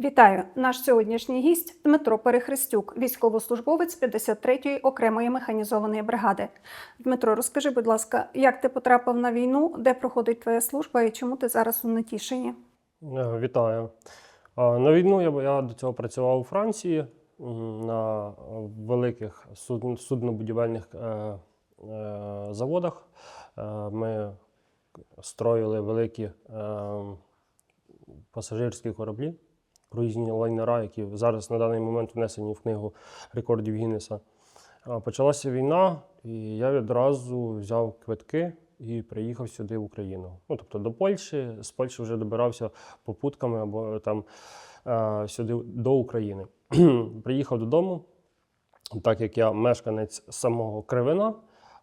Вітаю! Наш сьогоднішній гість Дмитро Перехрестюк, військовослужбовець 53-ї окремої механізованої бригади. Дмитро, розкажи, будь ласка, як ти потрапив на війну, де проходить твоя служба і чому ти зараз у Нетішині? Е, Вітаю. На війну я, я до цього працював у Франції на великих суд- суднобудівельних е, е, заводах. Е, Ми строїли великі е, пасажирські кораблі, круїзні лайнера, які зараз на даний момент внесені в книгу рекордів Гіннеса. Почалася війна, і я відразу взяв квитки і приїхав сюди в Україну. Ну, тобто до Польщі, з Польщі вже добирався попутками або там е, сюди до України. Приїхав додому, так як я мешканець самого Кривина,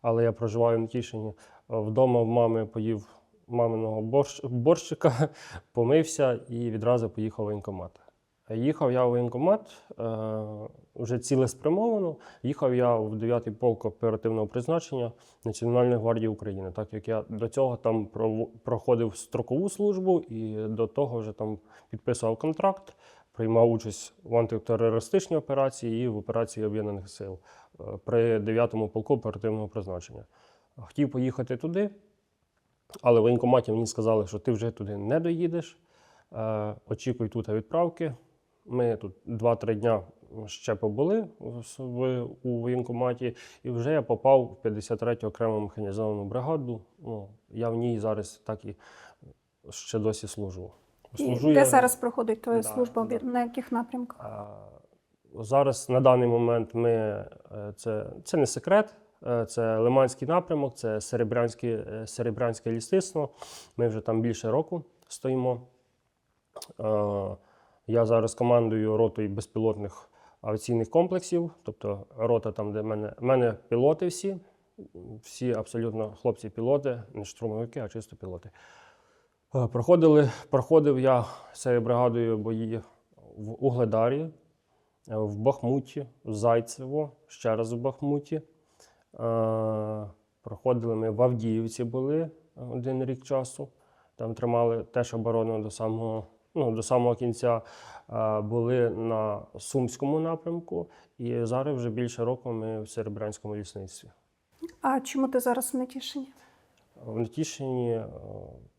але я проживаю в Тішині. Вдома в мами поїв маминого борщ, борщика, помився і відразу поїхав в воєнкомат. Їхав я в воєнкомат е, вже цілеспрямовано. Їхав я в 9-й полк оперативного призначення Національної гвардії України, так як я до цього там проходив строкову службу і до того вже там підписував контракт, приймав участь в антитерористичній операції і в операції Об'єднаних сил е, при 9-му полку оперативного призначення. Хотів поїхати туди, але в воєнкоматі мені сказали, що ти вже туди не доїдеш. Е, очікуй тут відправки. Ми тут 2-3 дня ще побули в, у воєнкоматі, і вже я попав в 53-ю окрему механізовану бригаду. Ну, я в ній зараз так і ще досі служу. І де зараз проходить твоя Да, служба? да. На яких напрямках? Зараз на даний момент ми е, це, це не секрет. Е, Це Лиманський напрямок, це Серебрянське, Серебрянське лісництво. Ми вже там більше року стоїмо. Е, Я зараз командую ротою безпілотних авіаційних комплексів, тобто рота там, де в мене, мене пілоти всі, всі абсолютно хлопці-пілоти, не штурмовики, а чисто пілоти. Е, Проходили, проходив я цією бригадою бої в Угледарі, в Бахмуті, в Зайцево, ще раз в Бахмуті. Е, Проходили ми в Авдіївці були е, один рік часу. Там тримали теж оборону до самого, ну, до самого кінця. Е, Були на Сумському напрямку, і зараз вже більше року ми в Серебрянському лісництві. А чому ти зараз у Нетішині? В Нетішині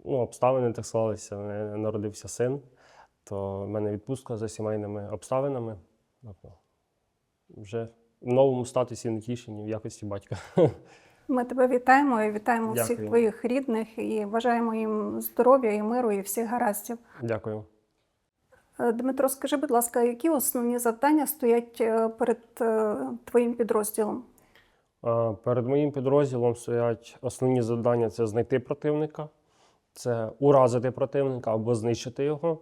ну, обставини так склалися. У мене народився син, то в мене відпустка за сімейними обставинами. Тобто вже в новому статусі в Нетішині в якості батька. Ми тебе вітаємо і вітаємо всіх твоїх рідних і бажаємо їм здоров'я і миру і всіх гараздів. Дякую. Е, Дмитро, скажи, будь ласка, які основні завдання стоять е, перед е, твоїм підрозділом? Перед моїм підрозділом стоять основні завдання: це знайти противника, це уразити противника або знищити його.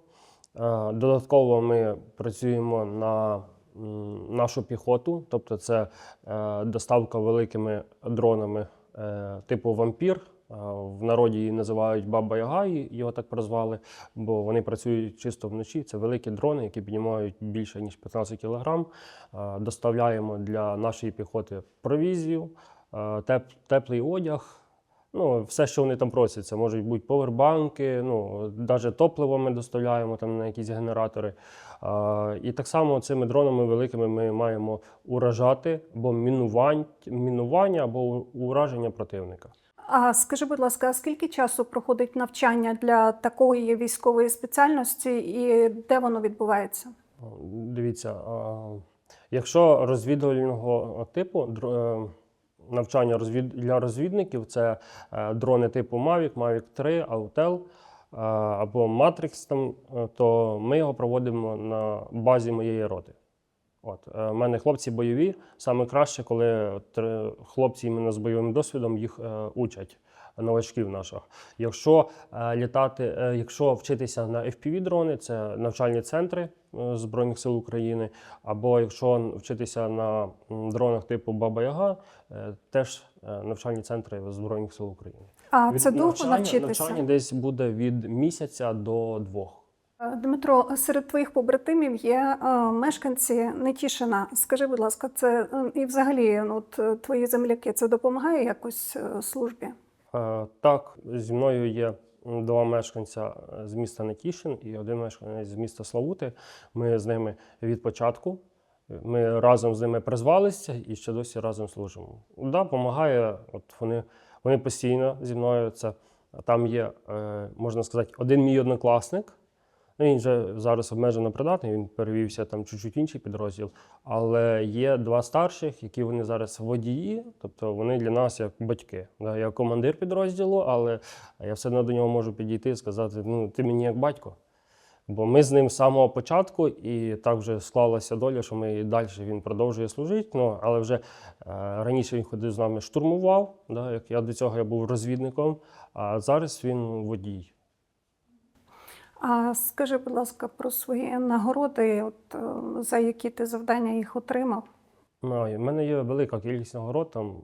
Додатково ми працюємо на нашу піхоту, тобто це е, доставка великими дронами е, типу вампір. Е, В народі її називають Баба Яга, його так прозвали, бо вони працюють чисто вночі. Це великі дрони, які піднімають більше ніж 15 кілограм. Доставляємо для нашої піхоти провізію, теп- теплий одяг. Ну, все, що вони там просять, це можуть бути повербанки, ну, навіть топливо ми доставляємо там на якісь генератори. І так само цими дронами великими ми маємо уражати або мінування, або ураження противника. А скажи, будь ласка, а скільки часу проходить навчання для такої військової спеціальності і де воно відбувається? Дивіться, якщо розвідувального типу е, навчання для розвідників це е, дрони типу Mavic, Mavic 3, Autel або там, е, то ми його проводимо на базі моєї роти. От, е, у мене хлопці бойові. Саме краще, коли хлопці іменно з бойовим досвідом їх е, учать, новачків наших. Якщо е, літати, е, якщо вчитися на FPV-дрони, це навчальні центри е, Збройних сил України, або якщо вчитися на дронах типу Баба Яга, теж навчальні центри Збройних сил України. А Від це довго навчитися? Навчання десь буде від місяця до двох. Дмитро, серед твоїх побратимів є мешканці Нетішина. Скажи, будь ласка, це і взагалі ну, от, твої земляки це допомагає якось службі? Е, Так, зі мною є два мешканця е, з міста Нетішин і один мешканець з міста Славути. Ми з ними від початку. Ми разом з ними призвалися і ще досі разом служимо. Да, допомагає. От вони, вони постійно зі мною. Це там є, е, можна сказати, один мій однокласник. Ну, він вже зараз обмежено придатний, він перевівся там чуть-чуть інший підрозділ. Але є два старших, які вони зараз водії, тобто вони для нас як батьки. Я командир підрозділу, але я все одно до нього можу підійти і сказати: ну, ти мені як батько. Бо ми з ним з самого початку, і так вже склалася доля, що ми і далі він продовжує служити. Ну, але вже е, раніше він ходив з нами штурмував, да, як я до цього я був розвідником, а зараз він водій. А скажи, будь ласка, про свої нагороди, от, е, за які ти завдання їх отримав? Ну, У мене є велика кількість нагород, там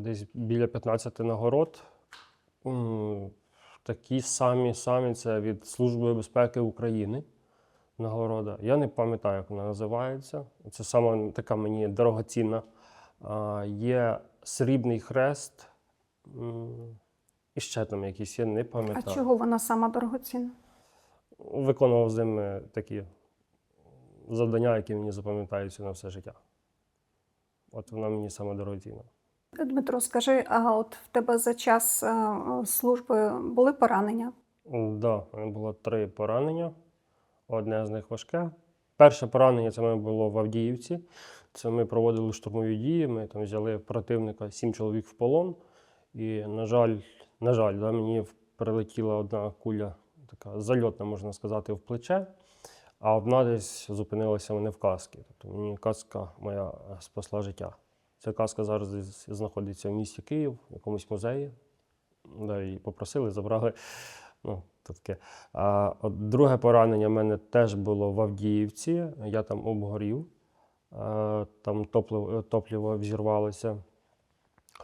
десь біля 15 нагород. Такі самі самі це від Служби безпеки України. Нагорода. Я не пам'ятаю, як вона називається. Це саме така мені дорогоцінна. Є срібний хрест. І ще там якісь, я не пам'ятаю. А чого вона сама дорогоцінна? Виконував з ними такі завдання, які мені запам'ятаються на все життя. От вона мені саме дорогоцінна. Дмитро, скажи, а от в тебе за час е, служби були поранення? Так, да, у мене було три поранення. Одне з них важке. Перше поранення це мене було в Авдіївці. Це ми проводили штурмові дії. Ми там взяли противника сім чоловік в полон. І, на жаль, на жаль, да, мені прилетіла одна куля, така зальотна, можна сказати, в плече, а одна десь зупинилася мене в каскі. Тобто мені каска моя е, спасла життя. Ця каска зараз знаходиться в місті Київ, в якомусь музеї. Да, і попросили, забрали. Ну, таке. А от друге поранення в мене теж було в Авдіївці. Я там обгорів, а, там топливо, топливо взірвалося.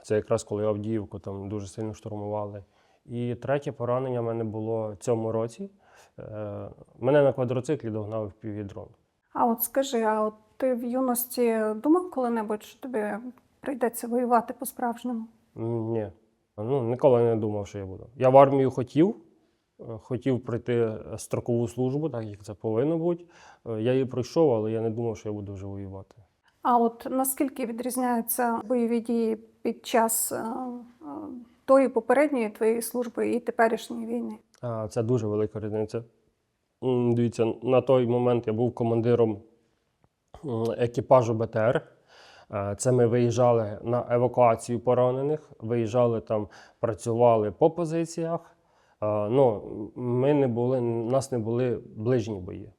Це якраз коли Авдіївку там дуже сильно штурмували. І третє поранення в мене було в цьому році. Е, Мене на квадроциклі догнав півдрон. А от скажи, а от ти в юності думав коли-небудь, що тобі прийдеться воювати по-справжньому? Ні. Ну, ніколи не думав, що я буду. Я в армію хотів, е, хотів пройти строкову службу, так як це повинно бути. Е, Я її пройшов, але я не думав, що я буду вже воювати. А от наскільки відрізняються бойові дії під час е, е, тої попередньої твоєї служби і теперішньої війни? А, Це дуже велика різниця. Дивіться, на той момент я був командиром екіпажу БТР. Це ми виїжджали на евакуацію поранених, виїжджали там, працювали по позиціях. Ну, ми не були, у нас не були ближні бої.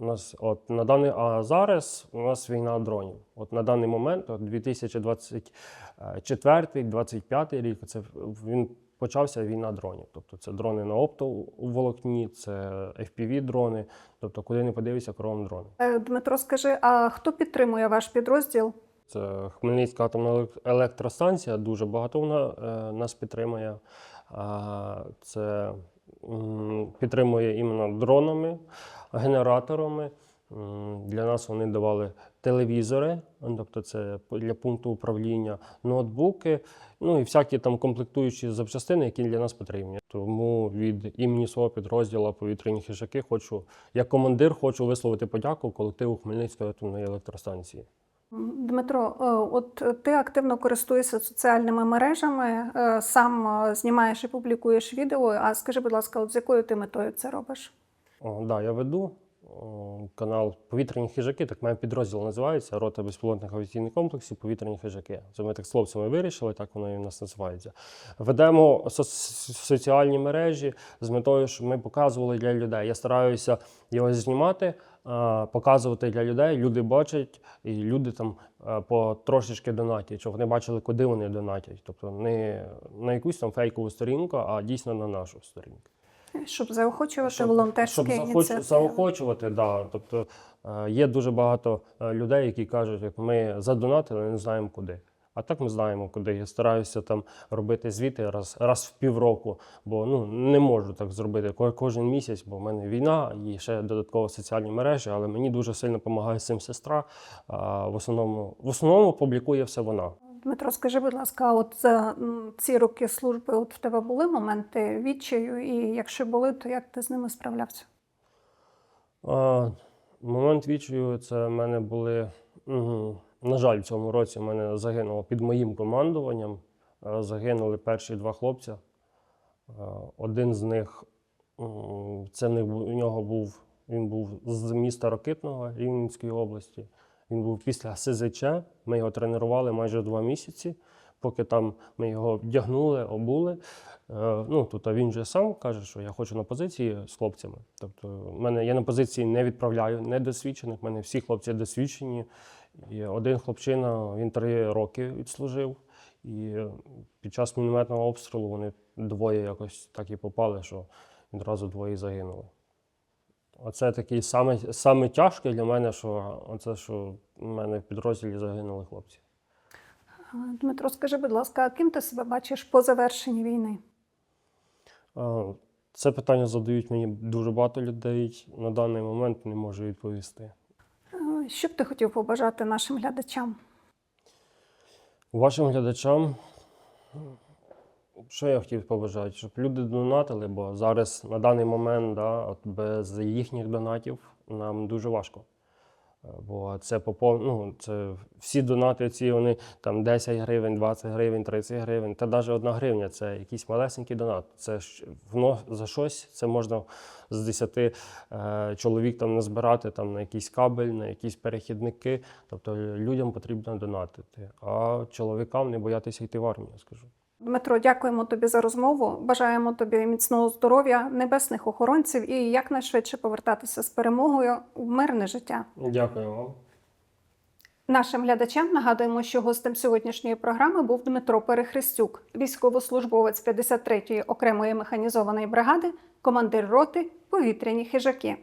У нас, от, на даний, а зараз у нас війна дронів. От на даний момент, от 2024-2025 рік, це він почався війна дронів. Тобто це дрони на оптоволокні, це FPV-дрони. Тобто, куди не подивишся, кругом дрони. Е, Дмитро, скажи, а хто підтримує ваш підрозділ? Це Хмельницька атомна електростанція, дуже багато вона е, нас підтримує. Це підтримує іменно дронами, генераторами. Для нас вони давали телевізори, тобто це для пункту управління, ноутбуки, ну і всякі там комплектуючі запчастини, які для нас потрібні. Тому від імені свого підрозділу повітряні хижаки хочу, як командир, хочу висловити подяку колективу Хмельницької атомної електростанції. Дмитро, е, от ти активно користуєшся соціальними мережами, е, сам е, знімаєш і публікуєш відео. А скажи, будь ласка, от з якою ти метою це робиш? О, да, я веду канал Повітряні хижаки, так має підрозділ називається Рота безпілотних авіаційних комплексів Повітряні хижаки. Це ми так з хлопцями вирішили, так воно і в нас називається. Ведемо со- соціальні мережі з метою, щоб ми показували для людей. Я стараюся його знімати, показувати для людей. Люди бачать, і люди там а, по трошечки донатять, щоб вони бачили, куди вони донатять. Тобто не на якусь там фейкову сторінку, а дійсно на нашу сторінку. Щоб заохочувати Щоб- волонтерські щоб ініціативи. заохочувати, да. Тобто е, є дуже багато е, людей, які кажуть, як ми задонатили, не знаємо куди. А так ми знаємо, куди. Я стараюся там робити звіти раз, раз в півроку, бо ну не можу так зробити кожен місяць, бо в мене війна і ще додатково соціальні мережі, але мені дуже сильно допомагає з цим сестра. А в основному в основному публікує все вона. Дмитро, скажи, будь ласка, от за ці роки служби от в тебе були моменти відчаю, і якщо були, то як ти з ними справлявся? А, момент відчаю це в мене були. м, На жаль, в цьому році в мене загинуло під моїм командуванням. е, Загинули перші два хлопця. Е, Один з них це у нього був. Він був з міста Рокитного Рівненської області. Він був після СЗЧ. Ми його тренували майже два місяці, поки там ми його вдягнули, обули. Е, Ну, тут він же сам каже, що я хочу на позиції з хлопцями. Тобто, мене я на позиції не відправляю недосвідчених. в мене всі хлопці досвідчені. І один хлопчина він три роки відслужив. І під час мінометного обстрілу вони двоє якось так і попали, що відразу двоє загинули. Оце такий саме, саме тяжке для мене, що оце, що в мене в підрозділі загинули хлопці. Дмитро, скажи, будь ласка, а ким ти себе бачиш по завершенні війни? Це питання задають мені дуже багато людей. На даний момент не можу відповісти. Що б ти хотів побажати нашим глядачам? Вашим глядачам, що я хотів побажати, щоб люди донатили, бо зараз на даний момент да, от без їхніх донатів нам дуже важко. Бо це попов... ну, це всі донати, ці вони там 10 гривень, 20 гривень, 30 гривень, та навіть одна гривня це якийсь малесенький донат. Це воно за щось, це можна з 10 е, чоловік там назбирати там, на якийсь кабель, на якісь перехідники. Тобто людям потрібно донатити, а чоловікам не боятися йти в армію, скажу. Дмитро, дякуємо тобі за розмову. Бажаємо тобі міцного здоров'я, небесних охоронців і якнайшвидше повертатися з перемогою в мирне життя. Дякую вам. Нашим глядачам нагадуємо, що гостем сьогоднішньої програми був Дмитро Перехрестюк, військовослужбовець 53-ї окремої механізованої бригади, командир роти повітряні хижаки.